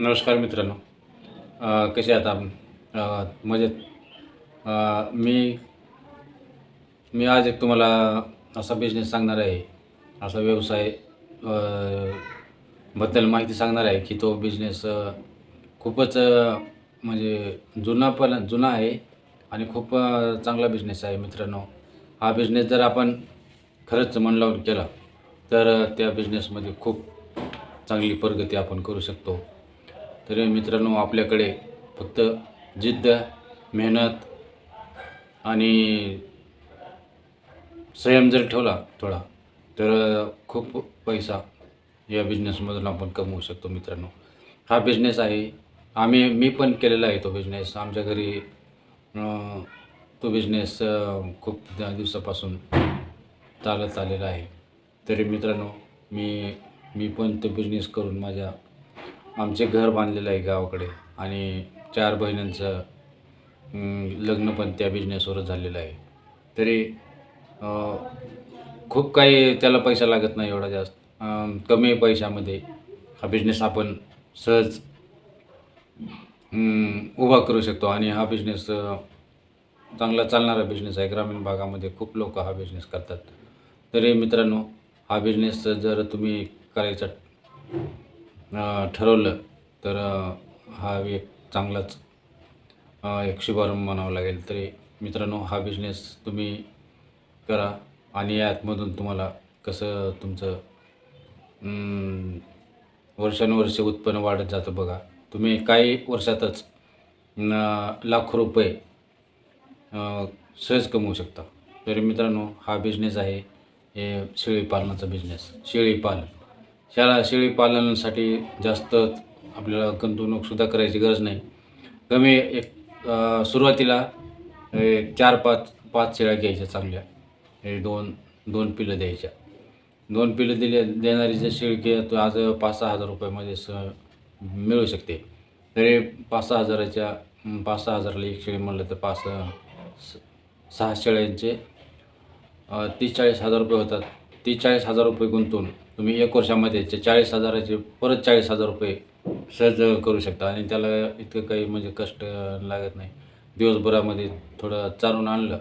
नमस्कार मित्रांनो. कसे आहात आपण मजेत? मी मी आज एक तुम्हाला असा बिझनेस सांगणार आहे. असा व्यवसायबद्दल माहिती सांगणार आहे की तो बिझनेस खूपच म्हणजे जुना पण जुना आहे आणि खूप चांगला बिझनेस आहे मित्रांनो. हा बिझनेस जर आपण खरंच मन लावून केला तर त्या बिझनेसमध्ये खूप चांगली प्रगती आपण करू शकतो. तर मित्रांनो आपल्याकडे फक्त जिद्द मेहनत आणि संयम जर ठेवला थोडा तर खूप पैसा या बिझनेसमधून आपण कमवू शकतो मित्रांनो. हा बिझनेस आहे. आम्ही मी पण केलेला आहे तो बिझनेस आमच्या घरी तो बिझनेस खूप दिवसापासून चालत आलेला आहे. तरी मित्रांनो मी मी पण तो बिझनेस करून माझ्या आमचे घर बांधलेलं आहे गावाकडे आणि चार बहिणींचं लग्न पण त्या बिझनेसवरच झालेलं आहे. तरी खूप काही त्याला पैसा लागत नाही एवढा जास्त. कमी पैशामध्ये. हा बिझनेस आपण सहज उभा करू शकतो आणि हा बिझनेस चांगला चालणारा बिझनेस आहे. ग्रामीण भागामध्ये खूप लोक हा बिझनेस करतात. तरी मित्रांनो हा बिझनेस जर तुम्ही करायचा ठरवलं तर हा एक चांगलाच एक शुभारंभ म्हणावा लागेल. तरी मित्रांनो हा बिझनेस तुम्ही करा आणि यातमधून तुम्हाला कसं तुमचं अं, वर्षानुवर्षे उत्पन्न वाढत जातं बघा. तुम्ही काही वर्षातच लाखो रुपये सहज कमवू शकता. तरी मित्रांनो हा बिझनेस आहे हे शेळीपालनाचा बिझनेस शेळीपालन. शाळा शेळी पालनासाठी जास्त आपल्याला गुंतवणूकसुद्धा करायची गरज नाही. कमी एक सुरुवातीला चार पाच पाच शेळ्या घ्यायच्या चांगल्या. हे दोन दोन पिलं द्यायच्या. दोन पिलं दिले देणारी जर शेळी घे तो आज पाच सहा हजार रुपयामध्ये स मिळू शकते. तरी पाच सहा हजाराच्या पाच सहा हजाराला एक शेळी म्हणलं तर पाच सहा स- सहा शेळ्यांचे तीस चाळीस हजार रुपये होतात. तीस चाळीस हजार रुपये गुंतवून तुम्ही एक वर्षामध्ये चाळीस हजाराचे परत चाळीस हजार रुपये सहज करू शकता आणि त्याला इतकं काही म्हणजे कष्ट लागत नाही. दिवसभरामध्ये थोडं चारून आणलं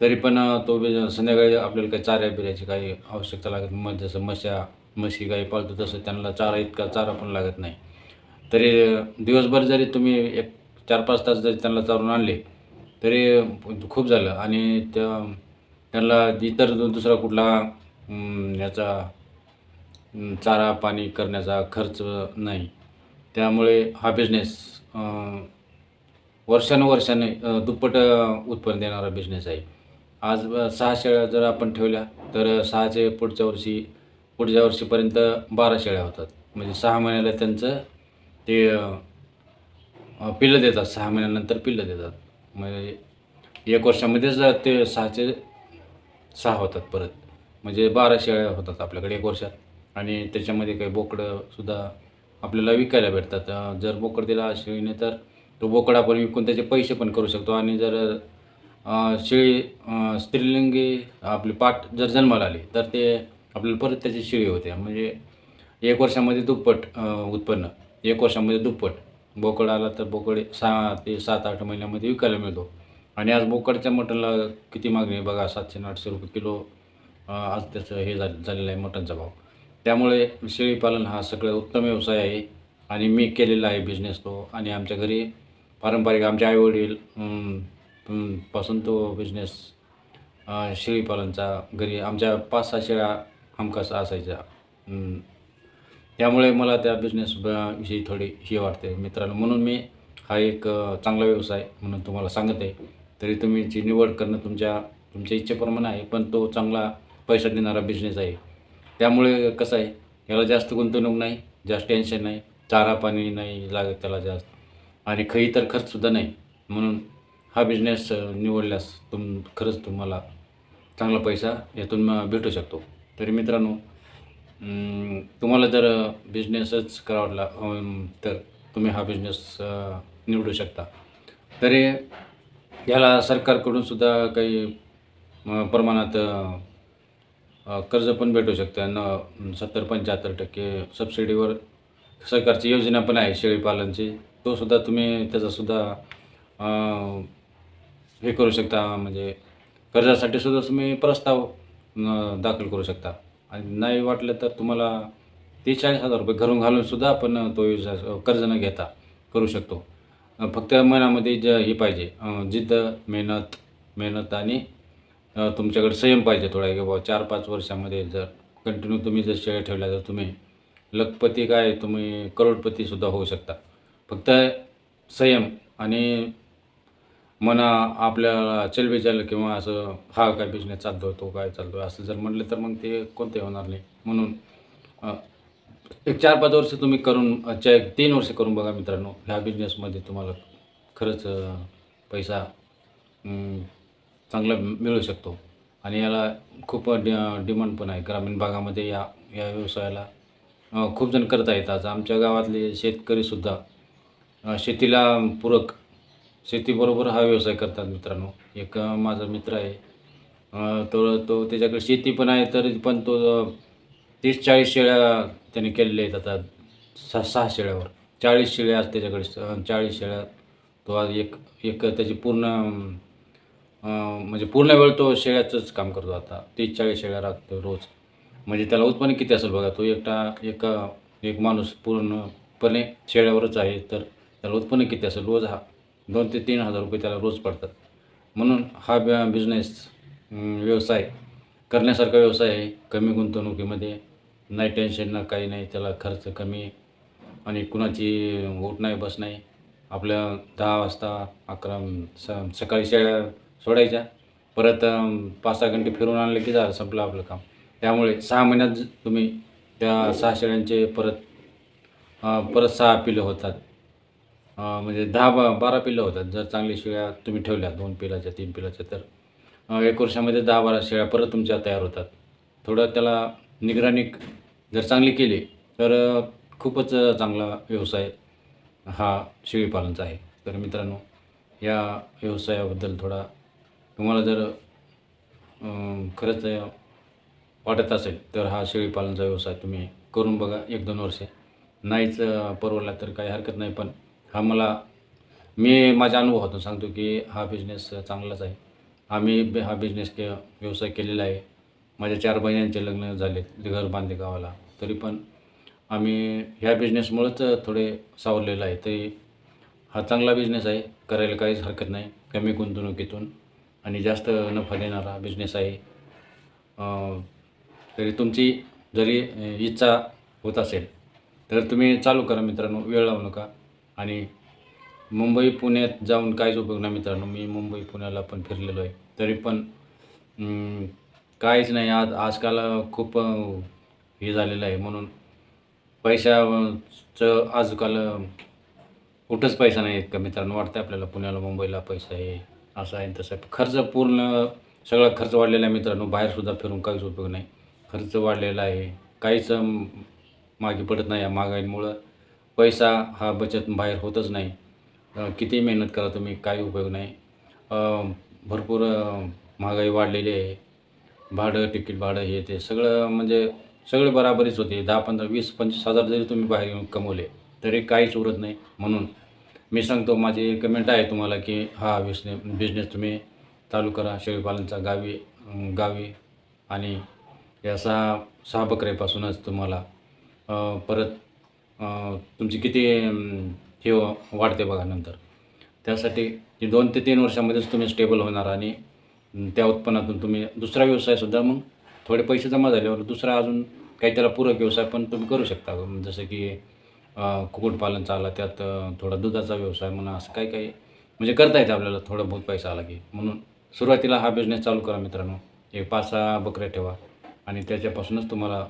तरी पण तो बी- संध्याकाळी आपल्याला काही चाऱ्या बिऱ्याची काही आवश्यकता लागत मग जसं मशा म्हशी गाई पाळतो तसं त्यांना चारा इतका चारा पण लागत नाही. तरी दिवसभर जरी तुम्ही एक चार पाच तास जरी त्यांना चारून आणले तरी खूप झालं. आणि त्या त्यांना इतर दुसरा कुठला याचा चारा पाणी करण्याचा खर्च नाही. त्यामुळे हा बिझनेस वर्षानुवर्षाने दुप्पट उत्पन्न देणारा बिझनेस आहे. आज सहा शेळ्या जर आपण ठेवल्या तर सहाचे पुढच्या वर्षी पुढच्या वर्षीपर्यंत बारा शेळ्या होतात. म्हणजे सहा महिन्याला त्यांचं ते पिल्लं देतात. सहा महिन्यानंतर पिल्लं देतात. म्हणजे एक वर्षामध्येच ते सहाचे सहा होतात परत. म्हणजे बारा शेळ्या होतात आपल्याकडे एक वर्षात. आणि त्याच्यामध्ये काही बोकडंसुद्धा आपल्याला विकायला भेटतात. जर बोकड दिला शेळीने तर तो बोकड आपण विकून त्याचे पैसे पण करू शकतो. आणि जर शेळी स्त्रीलिंगी आपली पाठ जर जन्माला आली तर ते आपल्याला परत त्याची शेळी होते. म्हणजे एक वर्षामध्ये दुप्पट उत्पन्न. एक वर्षामध्ये दुप्पट. बोकड आला तर बोकड सहा ते सात आठ महिन्यामध्ये विकायला मिळतो. आणि आज बोकडच्या मटनला किती मागणी आहे? बघा सातशे आठशे रुपये किलो आज त्याचं हे झालं झालेलं आहे मटनचा भाव. त्यामुळे शेळीपालन हा सगळं उत्तम व्यवसाय आहे आणि मी केलेला आहे बिझनेस तो. आणि आमच्या घरी पारंपरिक आमचे आईवडील पासून तो बिझनेस शेळीपालनचा घरी आमच्या पाच सहा शेळ्या हमखास असायच्या त्यामुळे मला त्या बिझनेस विषयी थोडी हे वाटते मित्रांनो. म्हणून मी हा एक चांगला व्यवसाय म्हणून तुम्हाला सांगत आहे. तरी तुम्हीची निवड करणं तुमच्या तुमच्या इच्छेप्रमाणे आहे पण तो चांगला पैसा देणारा बिझनेस आहे. त्यामुळे कसं आहे याला जास्त गुंतवणूक नाही जास्त टेन्शन नाही चारा पाणी नाही लागत त्याला जास्त. आणि खई तर खर्चसुद्धा नाही. म्हणून हा बिझनेस निवडल्यास तुम खरंच तुम्हाला चांगला पैसा यातून भेटू शकतो. तरी मित्रांनो तुम्हाला जर बिझनेसच करावा वाटला तर तुम्ही हा बिझनेस निवडू शकता. तरी याला सरकारकडूनसुद्धा काही प्रमाणात कर्ज पण भेटू शकतं. न सत्तर पंच्याहत्तर टक्के सबसिडीवर सरकारची योजना पण आहे शेळीपालनची. तो सुद्धा तुम्ही त्याचासुद्धा हे करू शकता. म्हणजे कर्जासाठी सुद्धा तुम्ही प्रस्ताव दाखल करू शकता. आणि नाही वाटलं तर तुम्हाला तीस चाळीस हजार रुपये घरून घालूनसुद्धा आपण तो योजना कर्ज न घेता करू शकतो. फक्त मनामध्ये ज हे पाहिजे. जिद्द मेहनत मेहनत आणि तुमच्याकडे संयम पाहिजे थोडा की बाबा चार पाच वर्षामध्ये जर कंटिन्यू तुम्ही जर शेळ्या ठेवल्या तर तुम्ही लखपती काय तुम्ही करोडपतीसुद्धा होऊ शकता. फक्त संयम आणि मना आपल्याला चलबिचल किंवा असं हा काय बिझनेस चालतो तो काय चालतो असं जर म्हटलं तर मग ते कोणते होणार नाही. म्हणून एक चार पाच वर्ष तुम्ही करून अं, एक तीन वर्ष करून बघा मित्रांनो ह्या बिझनेसमध्ये तुम्हाला खरंच पैसा चांगला मिळू शकतो. आणि याला खूप डि डिमांड पण आहे. ग्रामीण भागामध्ये या या व्यवसायाला खूप जण करत आहेत आज आमच्या गावातले शेतकरीसुद्धा शेतीला पूरक शेतीबरोबर हा व्यवसाय करतात मित्रांनो. एक माझा मित्र आहे. तो तो त्याच्याकडे शेती पण आहे तरी पण तो तीस चाळीस शेळ्या त्याने केलेल्या आहेत आता. सहा सहा शेळ्यावर. चाळीस शेळ्या आज त्याच्याकडे स- चाळीस शेळ्या. तो आज एक एक त्याची पूर्ण म्हणजे पूर्ण वेळ तो शेळ्याचंच काम करतो आता. तीस चाळीस शेळ्या राखतो रोज. म्हणजे त्याला उत्पन्न किती असेल बघा तो एकटा एक एक माणूस पूर्णपणे शेळ्यावरच आहे तर त्याला उत्पन्न किती असेल रोज हा दोन ते तीन हजार रुपये त्याला रोज पडतात. म्हणून हा बिझनेस व्यवसाय करण्यासारखा व्यवसाय आहे. कमी गुंतवणुकीमध्ये नाही टेन्शन ना काही नाही. त्याला खर्च कमी आणि कुणाची उठ नाही बस नाही. आपल्या दहा वाजता अकरा स सकाळी शेळ्या सोडायच्या. परत पाच सहा घंटे फिरून आणले की झालं संपलं आपलं काम. त्यामुळे सहा महिन्यात तुम्ही त्या सहा शेळ्यांचे परत परत सहा पिलं होतात. म्हणजे दहा बा बारा पिल्लं होतात. जर चांगली शेळ्या तुम्ही ठेवल्या दोन पिलाच्या तीन पिलाच्या तर एक वर्षामध्ये दहा बारा शेळ्या परत तुमच्या तयार होतात. थोडं त्याला निगराणी जर चांगली केली तर खूपच चांगला व्यवसाय हा शेळीपालनचा आहे. तर मित्रांनो या व्यवसायाबद्दल थोडा तुम्हाला जर खरंच वाटत असेल तर हा शेळीपालनचा व्यवसाय तुम्ही करून बघा एक दोन वर्षे. नाहीच परवडला तर काही हरकत नाही पण हा मला मी माझ्या अनुभवातून सांगतो की हा बिझनेस चांगलाच आहे. आम्ही बे- हा बिझनेस के व्यवसाय केलेला आहे. माझ्या चार बहिण्यांचे लग्न झाले घर बांधले गावाला. तरी पण आम्ही ह्या बिझनेसमुळंच थोडे सावरलेलं आहे. तरी हा चांगला बिझनेस आहे करायला काहीच हरकत नाही. कमी गुंतवणुकीतून आणि जास्त नफा देणारा बिझनेस आहे. तरी तुमची जरी इच्छा होत असेल तर तुम्ही चालू करा मित्रांनो वेळ लावू नका. आणि मुंबई पुण्यात जाऊन काहीच उपयोग नाही मित्रांनो मी मुंबई पुण्याला पण फिरलेलो आहे. तरी पण काहीच नाही. आज आजकाल खूप हे झालेलं आहे. म्हणून पैशाचं आजकाल कुठंच पैसा नाही आहेत का मित्रांनो. वाटतं आपल्याला पुण्याला मुंबईला पैसा आहे. असं आहे तसं आहे. खर्च पूर्ण सगळा खर्च वाढलेला आहे मित्रांनो. बाहेरसुद्धा फिरून काहीच उपयोग नाही. खर्च वाढलेला आहे. काहीच मागे पडत नाही या महागाईमुळं. पैसा हा बचत बाहेर होतच नाही. किती मेहनत करा तुम्ही काही उपयोग नाही. भरपूर महागाई वाढलेली आहे. भाडं तिकीट भाडं हे ते सगळं म्हणजे सगळे बराबरीच होते. दहा पंधरा वीस पंचवीस हजार जरी तुम्ही बाहेर येऊन कमवले तरी काहीच उरत नाही. म्हणून मी सांगतो माझी कमेंट आहे तुम्हाला की हा बिझने बिझनेस तुम्ही चालू करा. शेळीपालनचा गावी गावी आणि या सहा सहा बकऱ्यापासूनच तुम्हाला परत तुमची किती हे वाढते बघा नंतर. त्यासाठी दोन ते तीन वर्षामध्येच तुम्ही स्टेबल होणार आणि त्या उत्पन्नातून तुम्ही दुसरा व्यवसायसुद्धा मग थोडे पैसे जमा झाल्यावर दुसरा अजून काही त्याला पूरक व्यवसाय पण तुम्ही करू शकता. जसं की कुक्कुटपालन चालला त्यात थोडा दुधाचा व्यवसाय म्हणा असं काही काही म्हणजे करता येते आपल्याला. थोडा बहुत पैसा आला की. म्हणून सुरुवातीला हा बिझनेस चालू करा मित्रांनो. एक पाच सहा बकऱ्या ठेवा आणि त्याच्यापासूनच तुम्हाला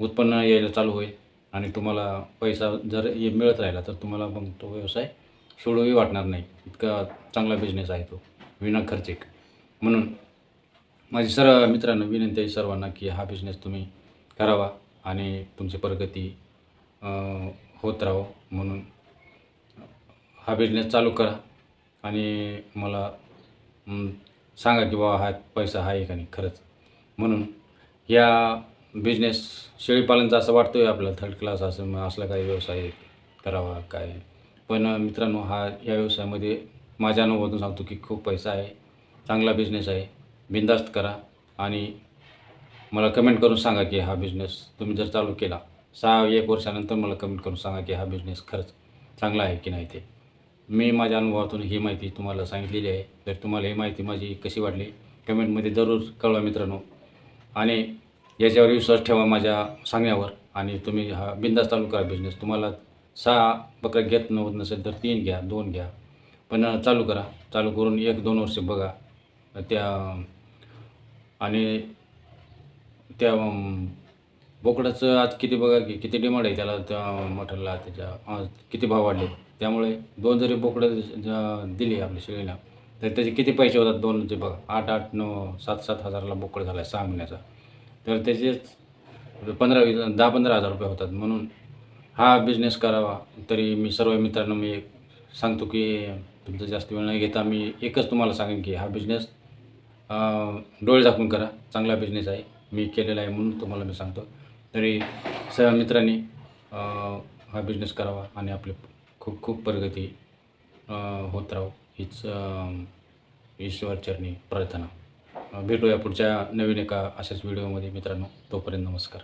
उत्पन्न यायला चालू होईल. आणि तुम्हाला पैसा जर ये मिळत राहिला तर तुम्हाला मग तो व्यवसाय सोडूही वाटणार नाही. इतका चांगला बिझनेस आहे तो. विना खर्चिक. म्हणून माझी सर्व मित्रांनो विनंती आहे सर्वांना की हा बिझनेस तुम्ही करावा आणि तुमची प्रगती होत राहो म्हणून. हा बिझनेस चालू करा आणि मला सांगा की बाबा हा पैसा आहे का नाही खरंच. म्हणून या बिझनेस शेळीपालनचा असं वाटतो आहे आपला थर्ड क्लास असं मग असला काही व्यवसाय करावा काय. पण मित्रांनो हा या व्यवसायामध्ये माझ्या अनुभवातून सांगतो की खूप पैसा आहे चांगला बिझनेस आहे बिंदास्त करा आणि मला कमेंट करून सांगा की हा बिझनेस तुम्ही जर चालू केला सहा एक वर्षानंतर मला कमेंट करून सांगा की हा बिझनेस खरंच चांगला आहे की नाही ते. मी माझ्या अनुभवातून ही माहिती तुम्हाला सांगितलेली आहे. तर तुम्हाला ही माहिती माझी कशी वाटली कमेंटमध्ये जरूर कळवा मित्रांनो. आणि याच्यावर विश्वास ठेवा माझ्या सांगण्यावर. आणि तुम्ही हा बिंदास चालू करा बिझनेस तुम्हाला सहा बकऱ्या घेत नव्हत नसेल तर तीन घ्या दोन घ्या. पण चालू करा. चालू करून एक दोन वर्ष बघा. त्या आणि त्या बोकडाचं आज किती बघा की किती डिमांड आहे त्याला त्या मटनला त्याच्या किती भाव वाढले? त्यामुळे दोन जरी बोकडं दिली आपल्या शेळीला तर त्याचे किती पैसे होतात दोन ते बघा? आठ आठ नऊ सात सात हजाराला बोकड झाला आहे सहा महिन्याचा. तर त्याचेच पंधरा वीस दहा पंधरा हजार रुपये होतात. म्हणून हा बिझनेस करावा. तरी मी सर्व मित्रांना मी सांगतो की तुमचं जास्त वेळ नाही घेता मी एकच तुम्हाला सांगेन की हा बिझनेस डोळे झाकून करा. चांगला बिझनेस आहे. मी केलेला आहे म्हणून तुम्हाला मी सांगतो. तरी सर्व मित्रांनी हा बिझनेस करावा आणि आपली खूप खूप प्रगती होत राहू हीच ईश्वरचरणी प्रार्थना. भेटूया पुढच्या नवीन एका अशाच व्हिडिओमध्ये मित्रांनो. तोपर्यंत नमस्कार.